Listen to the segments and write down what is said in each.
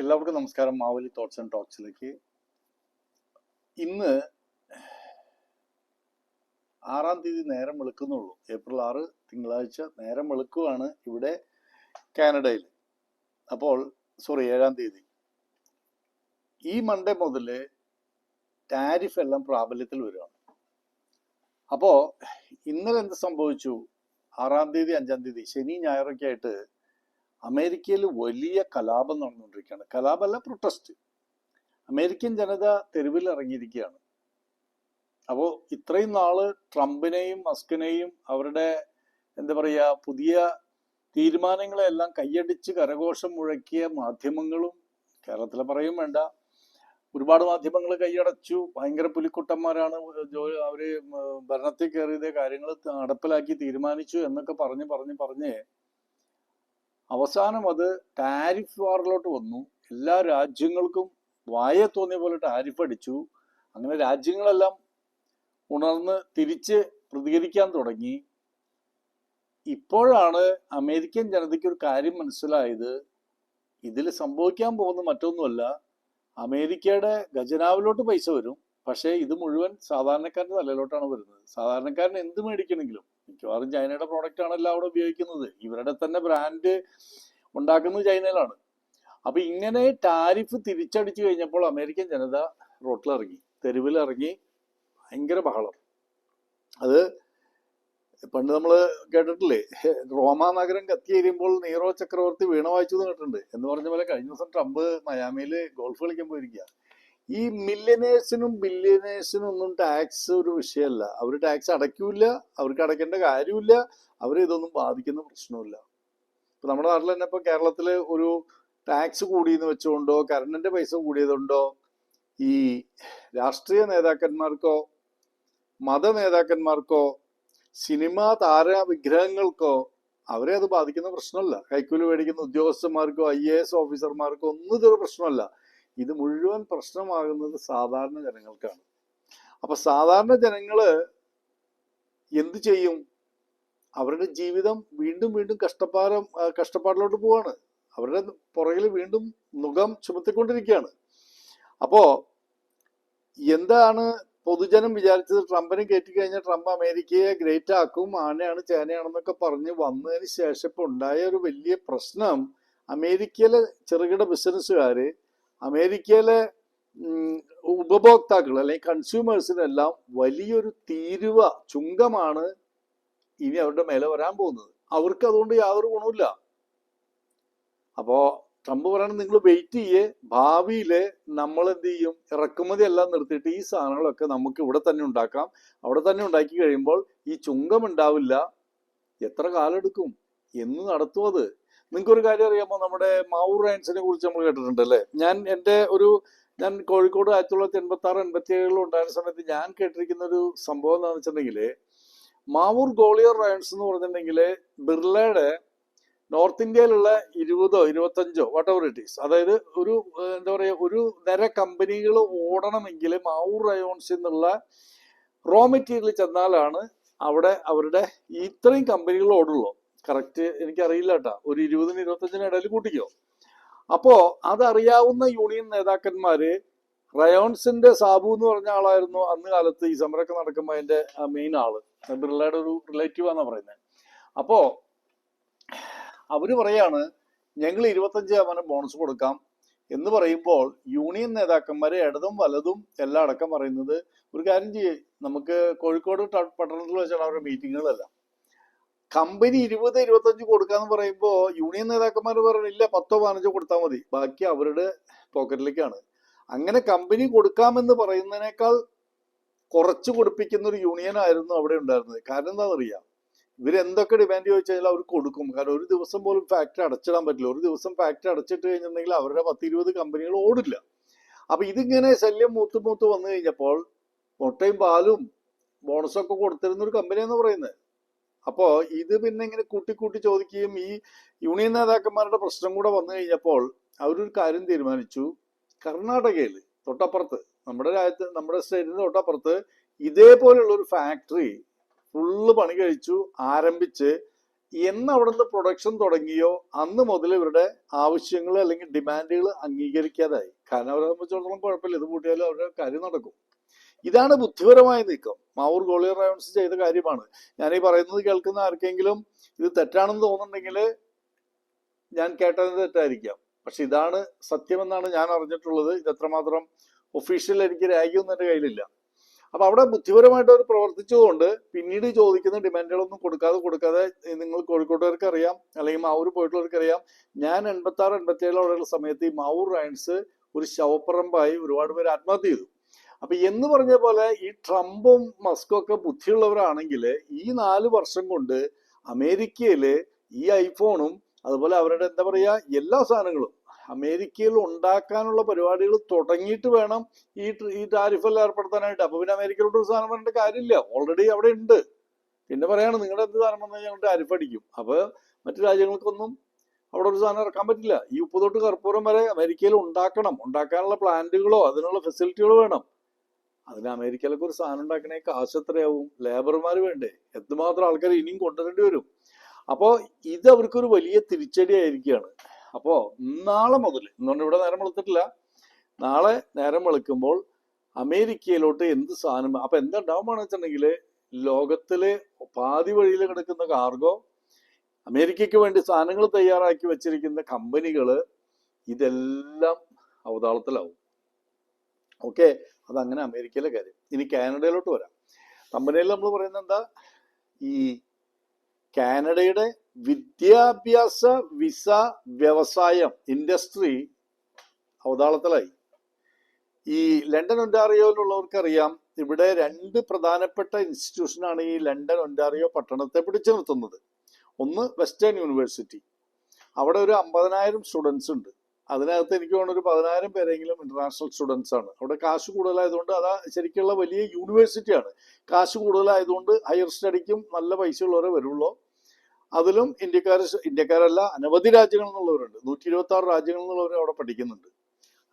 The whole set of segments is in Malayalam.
എല്ലാവർക്കും നമസ്കാരം. മാവലി തോട്ട്സ് ആൻഡ് ടോക്സിലേക്ക് ഇന്ന് ആറാം തീയതി നേരം വെളുക്കുന്നുള്ളൂ. ഏപ്രിൽ ആറ് തിങ്കളാഴ്ച നേരം വെളുക്കുവാണ് ഇവിടെ കാനഡയിൽ. അപ്പോൾ സോറി ഏഴാം തീയതി. ഈ മൺഡേ മുതൽ ടാരിഫ് എല്ലാം പ്രാബല്യത്തിൽ വരികയാണ്. അപ്പോൾ ഇന്നലെ എന്ത് സംഭവിച്ചു? ആറാം തീയതി അഞ്ചാം തീയതി ശനി ഞായറൊക്കെ ആയിട്ട് അമേരിക്കയിൽ വലിയ കലാപം നടന്നുകൊണ്ടിരിക്കുകയാണ്. കലാപമല്ല പ്രൊട്ടസ്റ്റ് അമേരിക്കൻ ജനത തെരുവിൽ ഇറങ്ങിയിരിക്കുകയാണ്. അപ്പോൾ ഇത്രയും നാൾ ട്രംപിനെയും മസ്കിനെയും അവരുടെ എന്താ പറയുക പുതിയ തീരുമാനങ്ങളെല്ലാം കൈയടിച്ച് കരഘോഷം മുഴക്കിയ മാധ്യമങ്ങളും കേരളത്തിലെ പറയും വേണ്ട ഒരുപാട് മാധ്യമങ്ങൾ കൈയടച്ചു. ഭയങ്കര പുലിക്കുട്ടന്മാരാണ് അവർ ഭരണത്തിൽ കയറിയത്. കാര്യങ്ങൾ നടപ്പിലാക്കി തീരുമാനിച്ചു എന്നൊക്കെ പറഞ്ഞ് പറഞ്ഞ് പറഞ്ഞ് അവസാനം അത് ടാരിഫ് വാറിലോട്ട് വന്നു. എല്ലാ രാജ്യങ്ങൾക്കും വായ തോന്നിയ പോലെ ടാരിഫ് അടിച്ചു. അങ്ങനെ രാജ്യങ്ങളെല്ലാം ഉണർന്ന് തിരിച്ച് പ്രതികരിക്കാൻ തുടങ്ങി. ഇപ്പോഴാണ് അമേരിക്കൻ ജനതയ്ക്ക് ഒരു കാര്യം മനസ്സിലായത്. ഇതിൽ സംഭവിക്കാൻ പോകുന്ന മറ്റൊന്നുമല്ല. അമേരിക്കയുടെ ഖജനാവിലോട്ട് പൈസ വരും. പക്ഷേ ഇത് മുഴുവൻ സാധാരണക്കാരന്റെ തലയിലോട്ടാണ് വരുന്നത്. സാധാരണക്കാരൻ എന്ത് മേടിക്കണമെങ്കിലും മിക്കവാറും ചൈനയുടെ പ്രോഡക്റ്റ് ആണല്ലോ അവിടെ ഉപയോഗിക്കുന്നത്. ഇവരുടെ തന്നെ ബ്രാൻഡ് ഉണ്ടാക്കുന്നത് ചൈനയിലാണ്. അപ്പൊ ഇങ്ങനെ ടാരിഫ് തിരിച്ചടിച്ചു കഴിഞ്ഞപ്പോൾ അമേരിക്കൻ ജനത റോട്ടിലിറങ്ങി തെരുവിലിറങ്ങി ഭയങ്കര ബഹളം. അത് പണ്ട് നമ്മൾ കേട്ടിട്ടില്ലേ റോമാ നഗരം കത്തിയേരുമ്പോൾ നീറോ ചക്രവർത്തി വീണ വായിച്ചു എന്ന് കേട്ടിട്ടുണ്ട്. എന്ന് പറഞ്ഞ പോലെ കഴിഞ്ഞ ദിവസം ട്രംപ് മയാമിയിൽ ഗോൾഫ് കളിക്കാൻ പോയിരിക്കുക ഈ മില്യനേഴ്സിനും ബില്യനേഴ്സിനും ഒന്നും ടാക്സ് ഒരു വിഷയമല്ല. അവർ ടാക്സ് അടയ്ക്കൂല അവർക്ക് അടയ്ക്കേണ്ട കാര്യമില്ല അവരെ ഇതൊന്നും ബാധിക്കുന്ന പ്രശ്നമില്ല ഇപ്പൊ നമ്മുടെ നാട്ടിൽ തന്നെ ഇപ്പൊ കേരളത്തിൽ ഒരു ടാക്സ് കൂടിയെന്ന് വെച്ചുകൊണ്ടോ കറണ്ടിന്റെ പൈസ കൂടിയതുകൊണ്ടോ ഈ രാഷ്ട്രീയ നേതാക്കന്മാർക്കോ മത നേതാക്കന്മാർക്കോ സിനിമാ താര വിഗ്രഹങ്ങൾക്കോ അവരെ അത് ബാധിക്കുന്ന പ്രശ്നമല്ല. കൈക്കൂലി മേടിക്കുന്ന ഉദ്യോഗസ്ഥന്മാർക്കോ ഐ എ എസ് ഓഫീസർമാർക്കോ ഒന്നും ഇതൊരു പ്രശ്നമല്ല. ഇത് മുഴുവൻ പ്രശ്നമാകുന്നത് സാധാരണ ജനങ്ങൾക്കാണ്. അപ്പൊ സാധാരണ ജനങ്ങൾ എന്ത് ചെയ്യും? അവരുടെ ജീവിതം വീണ്ടും വീണ്ടും കഷ്ടപ്പാടം കഷ്ടപ്പാടിലോട്ട് പോവാണ്. അവരുടെ പുറകിൽ വീണ്ടും മുഖം ചുമത്തിക്കൊണ്ടിരിക്കുകയാണ്. അപ്പോ എന്താണ് പൊതുജനം വിചാരിച്ചത്? ട്രംപിനെ കയറ്റി കഴിഞ്ഞാൽ ട്രംപ് അമേരിക്കയെ ഗ്രേറ്റ് ആക്കും ആനയാണ് ചേനയാണെന്നൊക്കെ പറഞ്ഞ് വന്നതിന് ശേഷം ഇപ്പൊ ഉണ്ടായ ഒരു വലിയ പ്രശ്നം അമേരിക്കയിലെ ചെറുകിട ബിസിനസ്സുകാര് അമേരിക്കയിലെ ഉപഭോക്താക്കൾ അല്ലെങ്കിൽ കൺസ്യൂമേഴ്സിനെല്ലാം വലിയൊരു തീരുവ ചുങ്കമാണ് ഇനി അവരുടെ മേലെ വരാൻ പോകുന്നത്. അവർക്ക് അതുകൊണ്ട് യാതൊരു ഗുണമില്ല അപ്പോ ട്രംപ് പറയണത് നിങ്ങൾ വെയിറ്റ് ചെയ്യേ. ഭാവിയിൽ നമ്മൾ എന്ത് ചെയ്യും? ഇറക്കുമതി എല്ലാം നിർത്തിയിട്ട് ഈ സാധനങ്ങളൊക്കെ നമുക്ക് ഇവിടെ തന്നെ ഉണ്ടാക്കാം. അവിടെ തന്നെ ഉണ്ടാക്കി കഴിയുമ്പോൾ ഈ ചുങ്കം ഉണ്ടാവില്ല. എത്ര കാലം എടുക്കും? എന്ന് നടത്തും അത്. നിങ്ങൾക്ക് ഒരു കാര്യം അറിയാമോ? നമ്മുടെ മാവൂർ റൈൻസിനെ കുറിച്ച് നമ്മൾ കേട്ടിട്ടുണ്ട് അല്ലേ ഞാൻ എന്റെ ഒരു ഞാൻ കോഴിക്കോട് ആയിരത്തി തൊള്ളായിരത്തി എൺപത്തി ആറ് എൺപത്തി ഏഴിലും ഉണ്ടായിരുന്ന സമയത്ത് ഞാൻ കേട്ടിരിക്കുന്ന ഒരു സംഭവം എന്താണെന്ന് വെച്ചിട്ടുണ്ടെങ്കിൽ മാവൂർ ഗോളിയർ റയൻസ് എന്ന് പറഞ്ഞിട്ടുണ്ടെങ്കിൽ ബിർളയുടെ നോർത്ത് ഇന്ത്യയിലുള്ള ഇരുപതോ ഇരുപത്തഞ്ചോ വാട്ട് എവർ ഇറ്റ് ഈസ് അതായത് ഒരു എന്താ പറയുക ഒരു നിര കമ്പനികൾ ഓടണമെങ്കിൽ മാവൂർ റയോൺസിൽ നിന്നുള്ള റോ മെറ്റീരിയൽ ചെന്നാലാണ് അവിടെ അവരുടെ ഇത്രയും കമ്പനികൾ ഓടുള്ളൂ. കറക്റ്റ് എനിക്കറിയില്ല കേട്ടാ. ഒരു ഇരുപതിന് ഇരുപത്തഞ്ചിന് ഇടയിൽ കൂട്ടിക്കോ. അപ്പോ അതറിയാവുന്ന യൂണിയൻ നേതാക്കന്മാര് റയോൺസിന്റെ സാബു എന്ന് പറഞ്ഞ ആളായിരുന്നു അന്ന് കാലത്ത് ഈ സമരമൊക്കെ നടക്കുമ്പോൾ അതിന്റെ മെയിൻ ആൾ. ബിർളയുടെ ഒരു റിലേറ്റീവ് ആണെന്നാ പറയുന്നത് അപ്പോ അവർ പറയാണ് ഞങ്ങൾ ഇരുപത്തഞ്ച് ശതമാനം ബോണസ് കൊടുക്കാം. എന്ന് പറയുമ്പോൾ യൂണിയൻ നേതാക്കന്മാരെ ഇടതും വലതും എല്ലാം അടക്കം പറയുന്നത് ഒരു കാര്യം ചെയ്യേ. നമുക്ക് കോഴിക്കോട് പട്ടണത്തിൽ വെച്ചാണ് അവരുടെ മീറ്റിങ്ങുകളെല്ലാം കമ്പനി ഇരുപത് ഇരുപത്തഞ്ച് കൊടുക്കാന്ന് പറയുമ്പോൾ യൂണിയൻ നേതാക്കന്മാർ പറയണില്ല പത്തോ പതിനഞ്ചോ കൊടുത്താൽ മതി. ബാക്കി അവരുടെ പോക്കറ്റിലേക്കാണ്. അങ്ങനെ കമ്പനി കൊടുക്കാമെന്ന് പറയുന്നതിനേക്കാൾ കുറച്ച് കൊടുപ്പിക്കുന്ന ഒരു യൂണിയൻ ആയിരുന്നു അവിടെ ഉണ്ടായിരുന്നത്. കാരണം എന്താണെന്നറിയാം? ഇവരെന്തൊക്കെ ഡിമാൻഡ് ചോദിച്ചു കഴിഞ്ഞാൽ അവർ കൊടുക്കും. കാരണം ഒരു ദിവസം പോലും ഫാക്ടറി അടച്ചിടാൻ പറ്റില്ല. ഒരു ദിവസം ഫാക്ടറി അടച്ചിട്ട് കഴിഞ്ഞിട്ടുണ്ടെങ്കിൽ അവരുടെ പത്ത് ഇരുപത് കമ്പനികൾ ഓടില്ല. അപ്പൊ ഇതിങ്ങനെ ശല്യം മൂത്ത് മൂത്ത് വന്നു കഴിഞ്ഞപ്പോൾ മുട്ടയും പാലും ബോണസൊക്കെ കൊടുത്തിരുന്ന ഒരു കമ്പനി പറയുന്നത്. അപ്പോ ഇത് പിന്നെ ഇങ്ങനെ കൂട്ടി കൂട്ടി ചോദിക്കുകയും ഈ യൂണിയൻ നേതാക്കന്മാരുടെ പ്രശ്നം കൂടെ വന്നു കഴിഞ്ഞപ്പോൾ അവരൊരു കാര്യം തീരുമാനിച്ചു. കർണാടകയിൽ തൊട്ടപ്പുറത്ത് നമ്മുടെ രാജ്യത്ത് നമ്മുടെ സ്റ്റേറ്റിന്റെ തൊട്ടപ്പുറത്ത് ഇതേപോലെയുള്ള ഒരു ഫാക്ടറി ഫുള്ള് പണി കഴിച്ചു ആരംഭിച്ച് എന്ന് പ്രൊഡക്ഷൻ തുടങ്ങിയോ അന്ന് മുതൽ ഇവരുടെ ആവശ്യങ്ങൾ അല്ലെങ്കിൽ ഡിമാൻഡുകൾ അംഗീകരിക്കാതായി. കാരണം അവരെ സംബന്ധിച്ചിടത്തോളം കുഴപ്പമില്ല. ഇത് കൂട്ടിയാലും അവരുടെ കാര്യം നടക്കും. ഇതാണ് ബുദ്ധിപരമായ നീക്കം. മാവൂർ ഗോളിയർ റയോൺസ് ചെയ്ത കാര്യമാണ്. ഞാൻ ഈ പറയുന്നത് കേൾക്കുന്ന ആർക്കെങ്കിലും ഇത് തെറ്റാണെന്ന് തോന്നുന്നുണ്ടെങ്കിൽ ഞാൻ കേട്ടത് തെറ്റായിരിക്കാം. പക്ഷെ ഇതാണ് സത്യമെന്നാണ് ഞാൻ അറിഞ്ഞിട്ടുള്ളത്. ഇത് എത്രമാത്രം ഒഫീഷ്യൽ എനിക്ക് രേഖയൊന്നും എന്റെ കയ്യിലില്ല. അപ്പൊ അവിടെ ബുദ്ധിപരമായിട്ട് അവർ പ്രവർത്തിച്ചതുകൊണ്ട് പിന്നീട് ചോദിക്കുന്ന ഡിമാൻഡുകളൊന്നും കൊടുക്കാതെ കൊടുക്കാതെ നിങ്ങൾ കോഴിക്കോട്ടുകാർക്ക് അറിയാം അല്ലെങ്കിൽ മാവൂർ പോയിട്ടുള്ളവർക്ക് അറിയാം. ഞാൻ എൺപത്തി ആറ് എൺപത്തി ഏഴ് അവിടെയുള്ള സമയത്ത് ഈ മാവൂർ റയൻസ് ഒരു ശവപ്പറമ്പായി ഒരുപാട് പേര് ആത്മഹത്യ ചെയ്തു. അപ്പൊ എന്ന് പറഞ്ഞ പോലെ ഈ ട്രംപും മസ്കും ഒക്കെ ബുദ്ധിയുള്ളവരാണെങ്കിൽ ഈ നാല് വർഷം കൊണ്ട് അമേരിക്കയിൽ ഈ ഐഫോണും അതുപോലെ അവരുടെ എന്താ പറയാ എല്ലാ സാധനങ്ങളും അമേരിക്കയിൽ ഉണ്ടാക്കാനുള്ള പരിപാടികൾ തുടങ്ങിയിട്ട് വേണം ഈ ഈ ടാരിഫെല്ലാം ഏർപ്പെടുത്താനായിട്ട്. അപ്പൊ പിന്നെ അമേരിക്കയിലോട്ട് ഒരു സാധനം വരേണ്ട കാര്യമില്ല. ഓൾറെഡി അവിടെ ഉണ്ട്. പിന്നെ പറയാണ് നിങ്ങളുടെ എന്ത് സാധനം വന്നാൽ ഞങ്ങൾ ടാരിഫ് അടിക്കും. അപ്പൊ മറ്റു രാജ്യങ്ങൾക്കൊന്നും അവിടെ ഒരു സാധനം ഇറക്കാൻ പറ്റില്ല. ഈ ഉപ്പ് തൊട്ട് കർപ്പൂരം വരെ അമേരിക്കയിൽ ഉണ്ടാക്കണം. ഉണ്ടാക്കാനുള്ള പ്ലാന്റുകളോ അതിനുള്ള ഫെസിലിറ്റികളോ വേണം. അതിന് അമേരിക്കയിലൊക്കെ ഒരു സാധനം ഉണ്ടാക്കണേ കാശ് എത്രയാവും? ലേബർമാർ വേണ്ടേ? എന്തുമാത്രം ആൾക്കാർ ഇനിയും കൊണ്ടുവരേണ്ടി വരും? അപ്പോൾ ഇത് അവർക്കൊരു വലിയ തിരിച്ചടി ആയിരിക്കുകയാണ് അപ്പോ നാളെ മുതൽ എന്നുകൊണ്ട് ഇവിടെ നേരം വെളുത്തിട്ടില്ല. നാളെ നേരം വെളുക്കുമ്പോൾ അമേരിക്കയിലോട്ട് എന്ത് സാധനം അപ്പൊ എന്താ ഉണ്ടാവുകയാണെന്ന് വെച്ചിട്ടുണ്ടെങ്കിൽ ലോകത്തിലെ പാതി വഴിയിൽ കിടക്കുന്ന കാർഗോ അമേരിക്കയ്ക്ക് വേണ്ടി സാധനങ്ങൾ തയ്യാറാക്കി വെച്ചിരിക്കുന്ന കമ്പനികൾ ഇതെല്ലാം അവതാളത്തിലാവും. ഓക്കെ അതങ്ങനെ അമേരിക്കയിലെ കാര്യം. ഇനി കാനഡയിലോട്ട് വരാം. കമ്പനിയിൽ നമ്മൾ പറയുന്നത് എന്താ? ഈ കാനഡയുടെ വിദ്യാഭ്യാസ വിസ വ്യവസായം ഇൻഡസ്ട്രി അവതാളത്തിലായി ഈ ലണ്ടൻ ഒന്റാറിയോയിലുള്ളവർക്കറിയാം ഇവിടെ രണ്ട് പ്രധാനപ്പെട്ട ഇൻസ്റ്റിറ്റ്യൂഷനാണ് ഈ ലണ്ടൻ ഒന്റാറിയോ പട്ടണത്തെ പിടിച്ചു നിർത്തുന്നത്. ഒന്ന് വെസ്റ്റേൺ യൂണിവേഴ്സിറ്റി. അവിടെ ഒരു അമ്പതിനായിരം സ്റ്റുഡൻസ് ഉണ്ട്. അതിനകത്ത് എനിക്ക് തോന്നുന്നു ഒരു പതിനായിരം പേരെങ്കിലും ഇന്റർനാഷണൽ സ്റ്റുഡൻസ് ആണ്. അവിടെ കാശ് കൂടുതലായതുകൊണ്ട് അതാ ശരിക്കുള്ള വലിയ യൂണിവേഴ്സിറ്റിയാണ് കാശ് കൂടുതലായതുകൊണ്ട് ഹയർ സ്റ്റഡിക്കും നല്ല പൈസ ഉള്ളവരെ വരുള്ളൂ. അതിലും ഇന്ത്യക്കാർ ഇന്ത്യക്കാരല്ല അനവധി രാജ്യങ്ങളിൽ നിന്നുള്ളവരുണ്ട്. നൂറ്റി ഇരുപത്തി ആറ് രാജ്യങ്ങളിൽ നിന്നുള്ളവർ അവിടെ പഠിക്കുന്നുണ്ട്.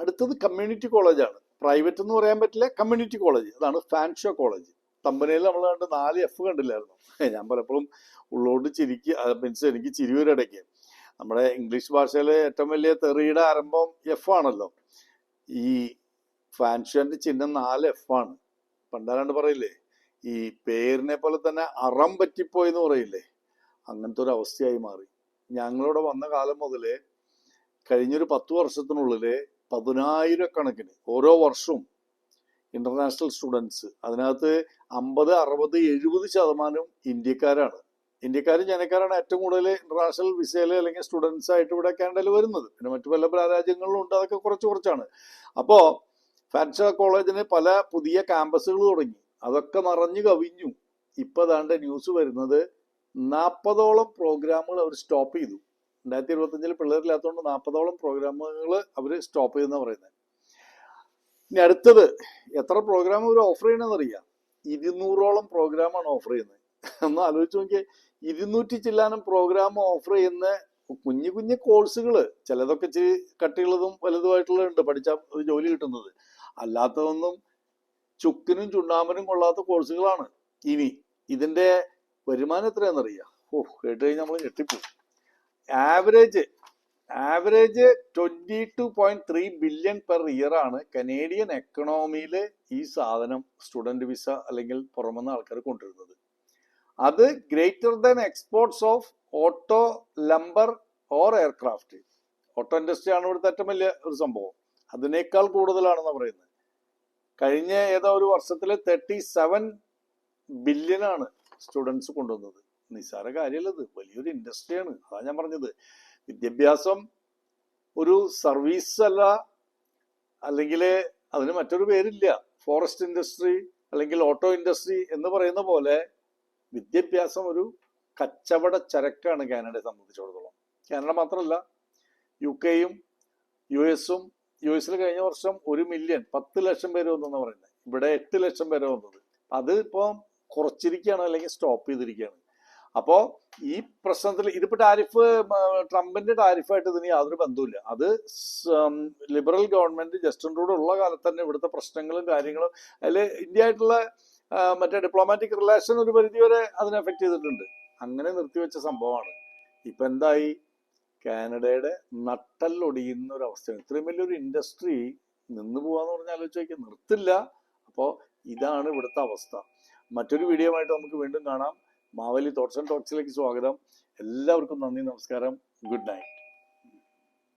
അടുത്തത് കമ്മ്യൂണിറ്റി കോളേജാണ് പ്രൈവറ്റ് എന്ന് പറയാൻ പറ്റില്ല കമ്മ്യൂണിറ്റി കോളേജ് അതാണ് ഫാൻഷോ കോളേജ് കമ്പനിയിൽ നമ്മൾ കണ്ട് നാല് എഫ് കണ്ടില്ലായിരുന്നു? ഞാൻ പലപ്പോഴും ഉള്ളോട്ട് ചിരിക്കുക മീൻസ് എനിക്ക് ചിരി വരും ഇടയ്ക്ക്. നമ്മുടെ ഇംഗ്ലീഷ് ഭാഷയിലെ ഏറ്റവും വലിയ തെറിയുടെ ആരംഭം എഫ് ആണല്ലോ. ഈ ഫാൻഷന്റെ ചിഹ്നം നാല് എഫ് ആണ്. പണ്ടാരാണ്ട് പറയില്ലേ ഈ പേരിനെ പോലെ തന്നെ അറം പറ്റിപ്പോയി എന്ന് പറയില്ലേ അങ്ങനത്തെ ഒരു അവസ്ഥയായി മാറി. ഞങ്ങളിവിടെ വന്ന കാലം മുതലേ കഴിഞ്ഞൊരു പത്ത് വർഷത്തിനുള്ളിൽ പതിനായിരക്കണക്കിന് ഓരോ വർഷവും ഇന്റർനാഷണൽ സ്റ്റുഡൻസ് അതിനകത്ത് അമ്പത് അറുപത് എഴുപത് ശതമാനം ഇന്ത്യക്കാരാണ്. ഇന്ത്യക്കാരും ജനക്കാരാണ് ഏറ്റവും കൂടുതൽ ഇന്റർനാഷണൽ വിസയിൽ അല്ലെങ്കിൽ സ്റ്റുഡൻസ് ആയിട്ട് ഇവിടെ കാനഡയിൽ വരുന്നത്. പിന്നെ മറ്റു പല രാജ്യങ്ങളിലും ഉണ്ട്. അതൊക്കെ കുറച്ച് കുറച്ചാണ്. അപ്പോ ഫാൻഷ കോളേജിന് പല പുതിയ ക്യാമ്പസുകൾ തുടങ്ങി. അതൊക്കെ നിറഞ്ഞു കവിഞ്ഞു. ഇപ്പൊ അതാണ്ട് ന്യൂസ് വരുന്നത് നാൽപ്പതോളം പ്രോഗ്രാമുകൾ അവർ സ്റ്റോപ്പ് ചെയ്തു. രണ്ടായിരത്തി ഇരുപത്തഞ്ചിൽ പിള്ളേരില്ലാത്തതുകൊണ്ട് നാൽപ്പതോളം പ്രോഗ്രാമുകൾ അവർ സ്റ്റോപ്പ് ചെയ്തെന്ന് പറയുന്നത് ഇനി അടുത്തത് എത്ര പ്രോഗ്രാം അവർ ഓഫർ ചെയ്യണമെന്ന് അറിയാം ഇരുന്നൂറോളം പ്രോഗ്രാമാണ് ഓഫർ ചെയ്യുന്നത്. ഒന്ന് ആലോചിച്ച് നോക്കിയേ ഇരുന്നൂറ്റി ചില്ലാനം പ്രോഗ്രാം ഓഫർ ചെയ്യുന്ന കുഞ്ഞു കുഞ്ഞു കോഴ്സുകൾ ചിലതൊക്കെ ഇച്ചിരി കട്ടിയുള്ളതും വലുതുമായിട്ടുള്ളതുണ്ട് പഠിച്ചാൽ ഒരു ജോലി കിട്ടുന്നത്. അല്ലാത്തതൊന്നും ചുക്കിനും ചുണ്ണാമ്പനും കൊള്ളാത്ത കോഴ്സുകളാണ് ഇനി ഇതിന്റെ വരുമാനം എത്രയാണെന്നറിയാം? ഓ കേട്ട് കഴിഞ്ഞാൽ നമ്മൾ ഞെട്ടിപ്പോവും. Average average twenty two point three billion per year ആണ് കനേഡിയൻ എക്കണോമിയിൽ ഈ സാധനം സ്റ്റുഡന്റ് വിസ അല്ലെങ്കിൽ പുറമെന്ന് ആൾക്കാർ കൊണ്ടുവരുന്നത്. അത് greater than exports of auto lumber or aircraft auto industry ആണ് ഇവിടുത്തെ ഏറ്റവും വലിയ ഒരു സംഭവം. അതിനേക്കാൾ കൂടുതലാണെന്ന് പറയുന്നത്. കഴിഞ്ഞ ഏതോ ഒരു വർഷത്തിൽ തേർട്ടി സെവൻ ബില്യൺ ആണ് സ്റ്റുഡൻസ് കൊണ്ടുവന്നത്. നിസ്സാര കാര്യമല്ലത്. വലിയൊരു ഇൻഡസ്ട്രിയാണ് അതാണ് ഞാൻ പറഞ്ഞത്. വിദ്യാഭ്യാസം ഒരു സർവീസ് അല്ല. അല്ലെങ്കിൽ അതിന് മറ്റൊരു പേരില്ല. ഫോറസ്റ്റ് ഇൻഡസ്ട്രി അല്ലെങ്കിൽ ഓട്ടോ ഇൻഡസ്ട്രി എന്ന് പറയുന്ന പോലെ വിദ്യാഭ്യാസം ഒരു കച്ചവട ചരക്കാണ് കാനഡയെ സംബന്ധിച്ചിടത്തോളം. കാനഡ മാത്രമല്ല യു കെയും യു എസും യു എസിൽ കഴിഞ്ഞ വർഷം ഒരു മില്യൺ പത്ത് ലക്ഷം പേര് വന്നെന്ന് പറയുന്നത് ഇവിടെ എട്ട് ലക്ഷം പേര് വന്നത്. അത് ഇപ്പോൾ കുറച്ചിരിക്കുകയാണ് അല്ലെങ്കിൽ സ്റ്റോപ്പ് ചെയ്തിരിക്കുകയാണ് അപ്പോൾ ഈ പ്രശ്നത്തിൽ ഇതിപ്പോ ടാരിഫ് ട്രംപിന്റെ ടാരിഫായിട്ട് ഇതിന് യാതൊരു ബന്ധവുമില്ല. അത് ലിബറൽ ഗവൺമെന്റ് ജസ്റ്റിൻ റൂഡ് ഉള്ള കാലത്ത് തന്നെ ഇവിടുത്തെ പ്രശ്നങ്ങളും കാര്യങ്ങളും അതിൽ ഇന്ത്യ ആയിട്ടുള്ള മറ്റേ ഡിപ്ലോമാറ്റിക് റിലേഷൻ ഒരു പരിധിവരെ അതിനെ എഫക്ട് ചെയ്തിട്ടുണ്ട്. അങ്ങനെ നിർത്തിവെച്ച സംഭവമാണ്. ഇപ്പൊ എന്തായി? കാനഡയുടെ നട്ടല്ലൊടിയുന്ന ഒരു അവസ്ഥയാണ്. ഇത്രയും വലിയൊരു ഇൻഡസ്ട്രി നിന്ന് പോവാന്ന് പറഞ്ഞാൽ ആലോചിച്ച് നോക്കി നിർത്തില്ല. അപ്പോൾ ഇതാണ് ഇവിടുത്തെ അവസ്ഥ. മറ്റൊരു വീഡിയോ ആയിട്ട് നമുക്ക് വീണ്ടും കാണാം. മാവലി തോട്ട്സ് ആൻഡ് ടോക്സിലേക്ക് സ്വാഗതം. എല്ലാവർക്കും നന്ദി നമസ്കാരം. Good night